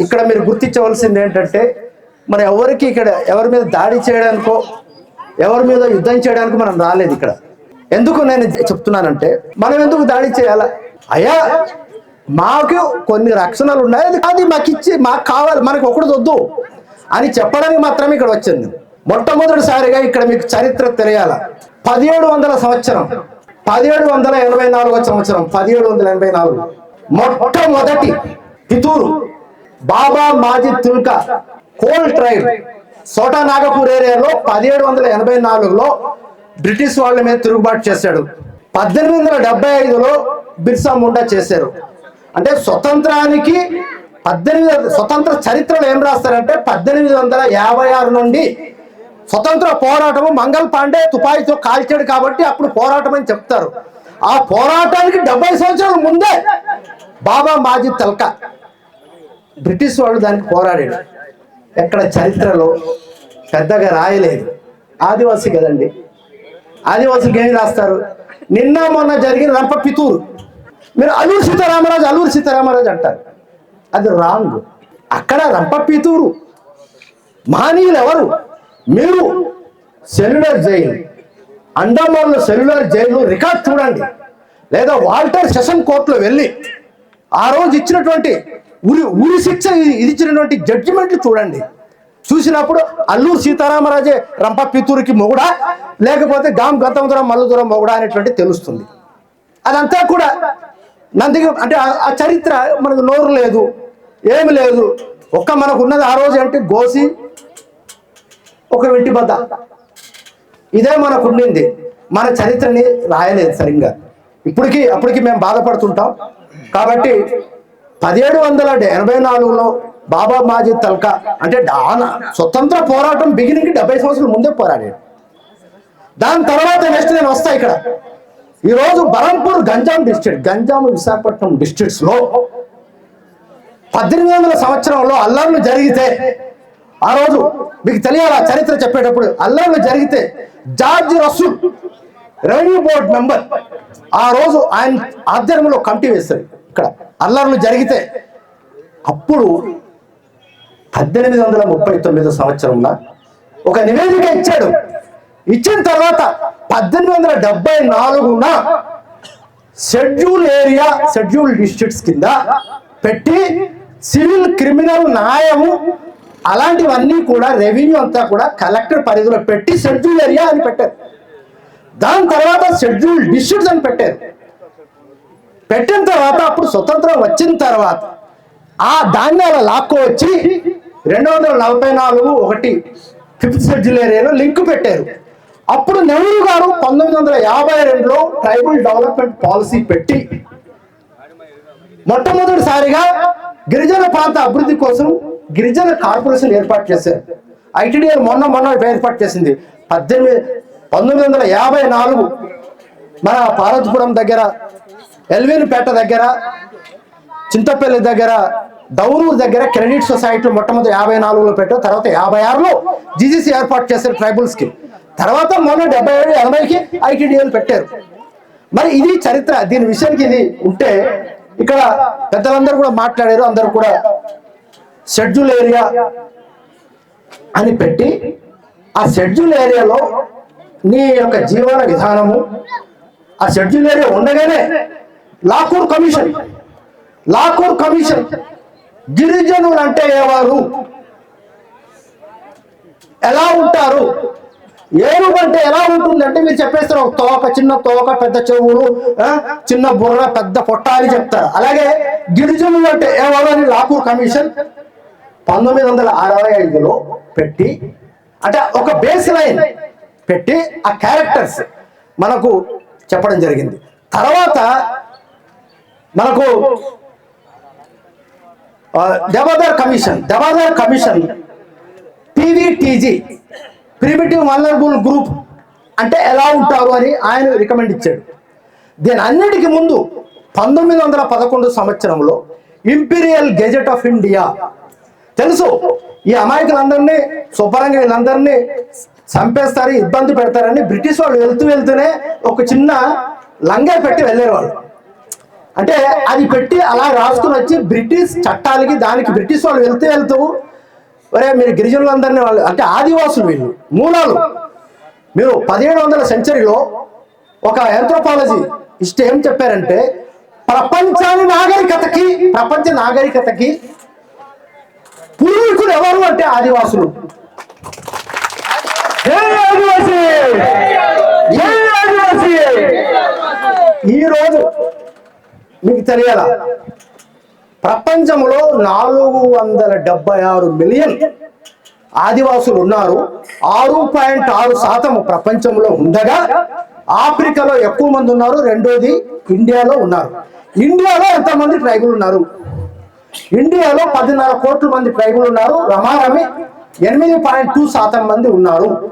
ఇక్కడ మీరు గుర్తించవలసింది ఏంటంటే మన ఎవరికి ఇక్కడ ఎవరి మీద దాడి చేయడానికో ఎవరి మీద యుద్ధం చేయడానికి మనం రాలేదు ఇక్కడ. ఎందుకు నేను చెప్తున్నానంటే మనం ఎందుకు దాడి చేయాలా? అయ్యా మాకు కొన్ని రక్షణలు ఉన్నాయి అది మాకు ఇచ్చి మాకు కావాలి మనకు ఒకటి వద్దు అని చెప్పడానికి మాత్రమే ఇక్కడ వచ్చింది మొట్టమొదటిసారిగా ఇక్కడ మీకు చరిత్ర తెలియాల. పదిహేడు వందల సంవత్సరం పదిహేడు వందల ఎనభై నాలుగో సంవత్సరం పదిహేడు వందల ఎనభై నాలుగు మొట్టమొదటి పితూరు బాబా మాజీ తుల్క కోల్ ట్రైన్ సోటా నాగపూర్ ఏరియాలో పదిహేడు వందల ఎనభై నాలుగులో బ్రిటిష్ వాళ్ళ మీద తిరుగుబాటు చేశాడు. పద్దెనిమిది వందల డెబ్బై ఐదులో బిర్సా ముండా చేశారు. అంటే స్వతంత్రానికి పద్దెనిమిది స్వతంత్ర చరిత్రలో ఏం రాస్తారంటే పద్దెనిమిది వందల యాభై ఆరు నుండి స్వతంత్ర పోరాటము మంగల్ పాండే తుపాయితో కాల్చాడు కాబట్టి అప్పుడు పోరాటం అని చెప్తారు. ఆ పోరాటానికి డెబ్బై సంవత్సరాల ముందే బాబా మాజీ తల్కా బ్రిటిష్ వాళ్ళు దానికి పోరాడాడు ఎక్కడ చరిత్రలో పెద్దగా రాయలేదు. ఆదివాసీ కదండి. ఆదివాసులకు ఏమి రాస్తారు? నిన్న మొన్న జరిగిన రంప పితూరు. మీరు అల్లూరు సీతారామరాజు అల్లూరు సీతారామరాజు అంటారు. అది రాంగ్. అక్కడ రంప పితూరు. మహనీయులు ఎవరు? మీరు. Cellular jail. అండమాన్లో cellular jail record చూడండి. లేదా వాల్టర్ సెషన్ కోర్టులో వెళ్ళి ఆ రోజు ఇచ్చినటువంటి ఉరి ఉరి శిక్ష ఇది ఇచ్చినటువంటి జడ్జిమెంట్లు చూడండి. చూసినప్పుడు అల్లూరు సీతారామరాజే రంప పితూరికి మొగుడా లేకపోతే గాం గతంధరం మల్లుదూరం మొగుడా అనేటువంటి తెలుస్తుంది. అదంతా కూడా నంది అంటే ఆ- చరిత్ర మనకు నోరు లేదు ఏమి లేదు. ఒక్క మనకు ఉన్నది ఆ రోజు అంటే గోసి ఒక వెంటి బద్ద. ఇదే మనకు ఉండింది. మన చరిత్రని రాయలేదు సరిగ్గా. ఇప్పటికి అప్పటికి మేము బాధపడుతుంటాం. కాబట్టి పదిహేడు వందల ఎనభై నాలుగులో బాబా మాజీ తల్కా అంటే డాన స్వతంత్ర పోరాటం బిగినింగ్కి డెబ్బై సంవత్సరాల ముందే పోరాడాడు. దాని తర్వాత నెక్స్ట్ నేను వస్తా ఇక్కడ. ఈరోజు బలంపూర్ గంజాం డిస్ట్రిక్ట్ గంజాం విశాఖపట్నం డిస్ట్రిక్ట్స్లో పద్దెనిమిది వందల సంవత్సరంలో అల్లర్లు జరిగితే ఆ రోజు మీకు తెలియాలా చరిత్ర చెప్పేటప్పుడు అల్లర్లు జరిగితే George Rasul revenue board member ఆ రోజు ఆయన ఆధ్వర్యంలో కమిటీ వేస్తారు ఇక్కడ. అల్లర్లు జరిగితే అప్పుడు పద్దెనిమిది వందల ముప్పై తొమ్మిదో సంవత్సరంలో ఒక నివేదిక ఇచ్చాడు. ఇచ్చిన తర్వాత పద్దెనిమిది వందల డెబ్బై నాలుగున షెడ్యూల్ ఏరియా షెడ్యూల్ డిస్ట్రిక్ట్స్ కింద పెట్టి సివిల్ క్రిమినల్ న్యాయము అలాంటివన్నీ కూడా రెవెన్యూ అంతా కూడా కలెక్టర్ పరిధిలో పెట్టి షెడ్యూల్ ఏరియా అని పెట్టారు. దాని తర్వాత షెడ్యూల్ డిస్ట్రిక్ట్స్ అని పెట్టారు. పెట్టిన తర్వాత అప్పుడు స్వతంత్రం వచ్చిన తర్వాత ఆ ధాన్యాల లాక్కు లాక్కో వచ్చి రెండు వందల నలభై నాలుగు ఒకటి ఫిఫ్త్ షెడ్యూల్ ఏరియాలో లింక్ పెట్టారు. అప్పుడు నెహ్రూ గారు పంతొమ్మిది వందల యాభై రెండులో ట్రైబల్ డెవలప్మెంట్ పాలసీ పెట్టి మొట్టమొదటిసారిగా గిరిజన ప్రాంత అభివృద్ధి కోసం గిరిజన కార్పొరేషన్ ఏర్పాటు చేశారు. ఐటీడీఏ మొన్న మొన్న ఏర్పాటు చేసింది. పద్దెనిమిది పంతొమ్మిది వందల యాభై నాలుగు మన పార్వతీపురం దగ్గర ఎల్విన్పేట దగ్గర చింతపల్లి దగ్గర దౌరూరు దగ్గర క్రెడిట్ సొసైటీ మొట్టమొదటి యాభై నాలుగులో పెట్టారు తర్వాత యాభై ఆరులో జీజీసీ ఏర్పాటు చేశారు ట్రైబల్స్కి తర్వాత మొన్న డెబ్బై ఏడు ఎనభైకి ఐటీడీఎల్ పెట్టారు. మరి ఇది చరిత్ర దీని విషయానికి ఇది ఉంటే ఇక్కడ పెద్దలందరూ కూడా మాట్లాడారు అందరూ కూడా షెడ్యూల్ ఏరియా అని పెట్టి ఆ షెడ్యూల్ ఏరియాలో నీ యొక్క జీవన విధానము ఆ షెడ్యూల్ ఏరియా ఉండగానే లాకూర్ కమిషన్. లాకూర్ కమిషన్. గిరిజనులు అంటే ఎవరు ఎలా ఉంటారు? ఏనుగు అంటే ఎలా ఉంటుంది అంటే మీరు చెప్పేస్తారు ఒక తోక చిన్న తోక పెద్ద చెవులు చిన్న బుర్ర పెద్ద పొట్ట అని చెప్తారు. అలాగే గిరిజనులు అంటే ఎవరు అని లాకూర్ కమిషన్ పంతొమ్మిది వందల అరవై ఐదులో పెట్టి అంటే ఒక బేస్ లైన్ పెట్టి ఆ క్యారెక్టర్స్ మనకు చెప్పడం జరిగింది. తర్వాత మనకు ఆ, commission దెబాదార్ commission PVTG primitive vulnerable group అంటే ఎలా ఉంటారు అని ఆయన రికమెండ్ ఇచ్చాడు. దీని అన్నిటికీ ముందు పంతొమ్మిది వందల పదకొండు సంవత్సరంలో ఇంపీరియల్ గెజెట్ ఆఫ్ ఇండియా. తెలుసు ఈ అమాయకులందరినీ శుభ్రంగా వీళ్ళందరినీ చంపేస్తారు ఇబ్బంది పెడతారని బ్రిటిష్ వాళ్ళు వెళ్తూ వెళ్తూనే ఒక చిన్న లంగా పెట్టి వెళ్ళేవాళ్ళు. అంటే అది పెట్టి అలా రాసుకుని వచ్చి బ్రిటిష్ చట్టాలకి దానికి బ్రిటిష్ వాళ్ళు వెళ్తూ వెళ్తూ ఒరే మీరు గిరిజనులందరినీ వాళ్ళు అంటే ఆదివాసులు వీళ్ళు మూలాలు. మీరు పదిహేడు వందల సెంచరీలో ఒక ఆంథ్రోపాలజీ ఇష్ట ఏం చెప్పారంటే ప్రపంచాన్ని నాగరికతకి ప్రపంచ నాగరికతకి పూర్వీకులు ఎవరు అంటే ఆదివాసులు? ఆదివాసీ! ఈ రోజు మీకు తెలియాల? ప్రపంచంలో నాలుగు వందల డెబ్బై ఆరు మిలియన్ ఆదివాసులు ఉన్నారు. ఆరు పాయింట్ ఆరు శాతం ప్రపంచంలో ఉండగా ఆఫ్రికాలో ఎక్కువ మంది ఉన్నారు. రెండోది ఇండియాలో ఉన్నారు. ఇండియాలో ఎంతమంది ట్రైబుల్ ఉన్నారు? ఇండియాలో పదిన్నర కోట్ల మంది ట్రైబుల్ ఉన్నారు. రమారమి ఎనిమిది పాయింట్ టూ శాతం మంది ఉన్నారు.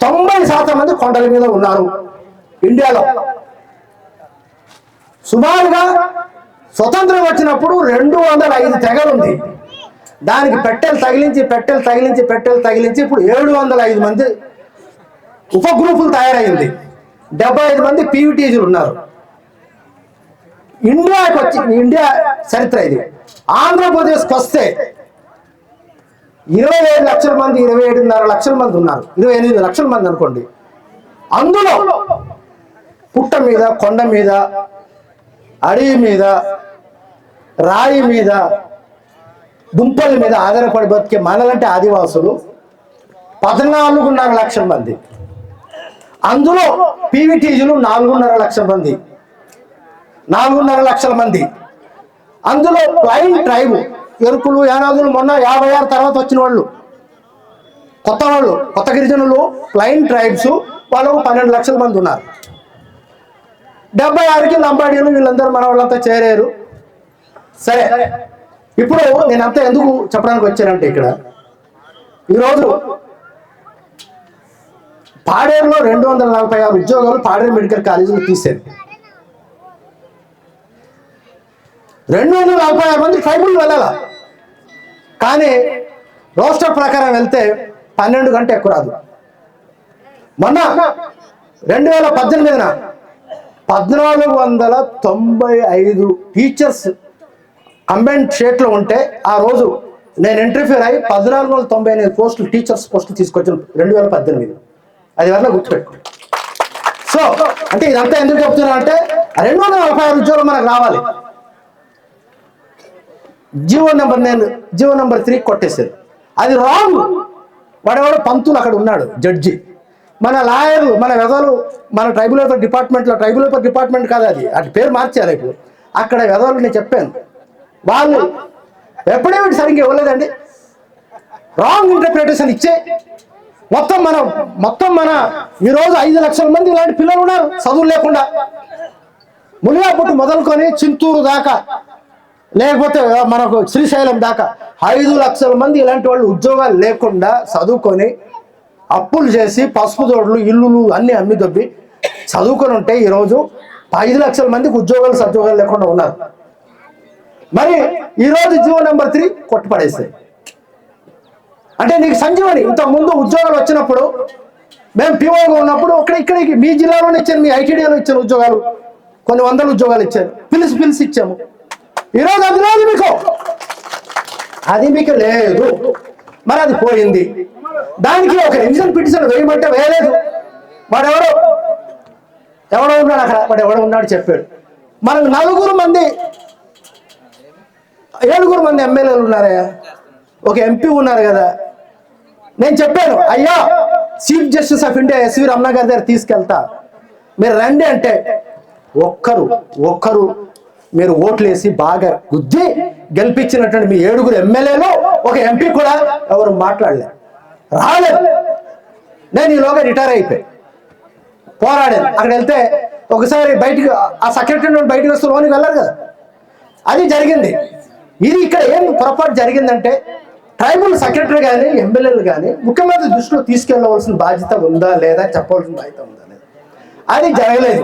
తొంభై శాతం మంది కొండల మీద ఉన్నారు. ఇండియాలో సుమారుగా స్వతంత్రం వచ్చినప్పుడు రెండు వందల ఐదు తెగలు ఉంది దానికి పెట్టెలు తగిలించి పెట్టెలు తగిలించి పెట్టెలు తగిలించి ఇప్పుడు ఏడు వందల ఐదు మంది ఉప గ్రూపులు తయారైంది. డెబ్బై ఐదు మంది పీవీటీజీలు ఉన్నారు. ఇండియాకి వచ్చి ఇండియా చరిత్ర ఇది. ఆంధ్రప్రదేశ్కి వస్తే ఇరవై ఐదు లక్షల మంది ఇరవై ఏడున్నర లక్షల మంది ఉన్నారు. ఇరవై ఎనిమిది లక్షల మంది అనుకోండి. అందులో పుట్ట మీద కొండ మీద అడవి మీద రాయి మీద దుంపల మీద ఆధారపడి బతికే మనలంటే ఆదివాసులు పద్నాలుగున్నర లక్షల మంది. అందులో పీవీటీజీలు నాలుగున్నర లక్షల మంది. నాలుగున్నర లక్షల మంది. అందులో ప్లైన్ ట్రైబ్ ఎరుకులు యానాదులు మొన్న యాభై ఆరు తర్వాత వచ్చిన వాళ్ళు. కొత్త వాళ్ళు కొత్త గిరిజనులు ప్లైన్ ట్రైబ్స్ వాళ్ళకు పన్నెండు లక్షల మంది ఉన్నారు. డెబ్బై ఆరుకి లంబాడీలు వీళ్ళందరూ మన వాళ్ళంతా చేరారు. సరే ఇప్పుడు నేనంతా ఎందుకు చెప్పడానికి వచ్చానంటే ఇక్కడ ఈరోజు పాడేరులో రెండు వందల నలభై ఆరు ఉద్యోగాలు పాడేరు మెడికల్ కాలేజీలో తీశారు. రెండు వందల నలభై ఆరు మంది ట్రైబుల్ వెళ్ళాల. కానీ రోస్టర్ ప్రకారం వెళ్తే పన్నెండు గంట ఎక్కువ రాదు. మొన్న రెండు వేల పద్దెనిమిదిన పద్నాలుగు వందల తొంభై ఐదు టీచర్స్ కంబైన్డ్ షేట్లో ఉంటే ఆ రోజు నేను ఇంటర్ఫీర్ అయ్యి పద్నాలుగు వందల తొంభై ఎనిమిది పోస్టులు టీచర్స్ పోస్టులు తీసుకొచ్చిన రెండు వేల పద్దెనిమిది. అది వల్ల గుర్తుపెట్టుకో. సో అంటే ఇదంతా ఎందుకు చెప్తున్నా అంటే రెండు వందల నలభై ఆరు ఉద్యోగం మనకు రావాలి. జీవో నెంబర్ నేను జీవో నెంబర్ త్రీ కొట్టేశారు. అది రాంగ్. వాడేవాడు పంతులు అక్కడ ఉన్నాడు జడ్జి. మన లాయర్లు మన వెదలు మన ట్రైబుల్ వెల్ఫేర్ డిపార్ట్మెంట్లో ట్రైబుల్ వెల్ఫేర్ డిపార్ట్మెంట్ కాదు అది. అది పేరు మార్చారు ఇప్పుడు. అక్కడ వెదలు నేను చెప్పాను. వాళ్ళు ఎప్పుడేమిటి సరిగ్గా ఇవ్వలేదండి. రాంగ్ ఇంటర్ప్రిటేషన్ ఇచ్చే మొత్తం మనం మొత్తం మన ఈరోజు ఐదు లక్షల మంది ఇలాంటి పిల్లలు ఉన్నారు చదువు లేకుండా. మునిగాపుట్టు మొదలుకొని చింతూరు దాకా లేకపోతే మనకు శ్రీశైలం దాకా ఐదు లక్షల మంది ఇలాంటి వాళ్ళు ఉద్యోగాలు లేకుండా చదువుకొని అప్పులు చేసి పసుపు తోటలు ఇల్లులు అన్ని అమ్మి దొబ్బి చదువుకొని ఉంటే ఈరోజు ఐదు లక్షల మందికి ఉద్యోగాలు సద్యోగాలు లేకుండా ఉన్నారు. మరి ఈరోజు జీవో నెంబర్ త్రీ కొట్టుపడేస్తాయి అంటే నీకు సంజీవని ఇంతకు ముందు ఉద్యోగాలు వచ్చినప్పుడు మేము పీఓగా ఉన్నప్పుడు ఇక్కడ ఇక్కడికి మీ జిల్లాలోనే ఇచ్చాను మీ ఐటీడీలో ఇచ్చాను ఉద్యోగాలు. కొన్ని వందల ఉద్యోగాలు ఇచ్చారు. పిలిచి పిలిచి ఇచ్చాము. ఈరోజు అది లేదు మీకు. అది మీకు లేదు. మరి అది పోయింది. దానికి ఒక రివిజన్ పిటిషన్ వేయమంటే వేయలేదు. వాడెవడో? ఎవడో ఉన్నాడు అక్కడ. వాడు ఎవడో ఉన్నాడు చెప్పాడు. మనం నలుగురు మంది ఏడుగురు మంది ఎమ్మెల్యేలు ఉన్నారయ్యా ఒక ఎంపీ ఉన్నారు కదా. నేను చెప్పాను అయ్యా chief justice of India SV Ramana గారి దగ్గర తీసుకెళ్తా. మీరు రండి అంటే ఒక్కరు ఒక్కరు మీరు ఓట్లేసి బాగా గుద్ది గెలిపించినటువంటి మీ ఏడుగురు ఎమ్మెల్యేలు ఒక ఎంపీ కూడా ఎవరు మాట్లాడలేదు రాలేదు. నేను ఈలోగా రిటైర్ అయిపోయి పోరాడాను. అక్కడ వెళ్తే ఒకసారి బయటికి ఆ సెక్రటరీ నుండి బయటికి వస్తే లోనికి వెళ్ళారు కదా. అది జరిగింది. ఇది ఇక్కడ ఏం పొరపాటు జరిగిందంటే ట్రైబల్ సెక్రటరీ కానీ ఎమ్మెల్యేలు కానీ ముఖ్యమంత్రి దృష్టిలో తీసుకెళ్ళవలసిన బాధ్యత ఉందా లేదా చెప్పవలసిన బాధ్యత ఉందా లేదా? అది జరగలేదు.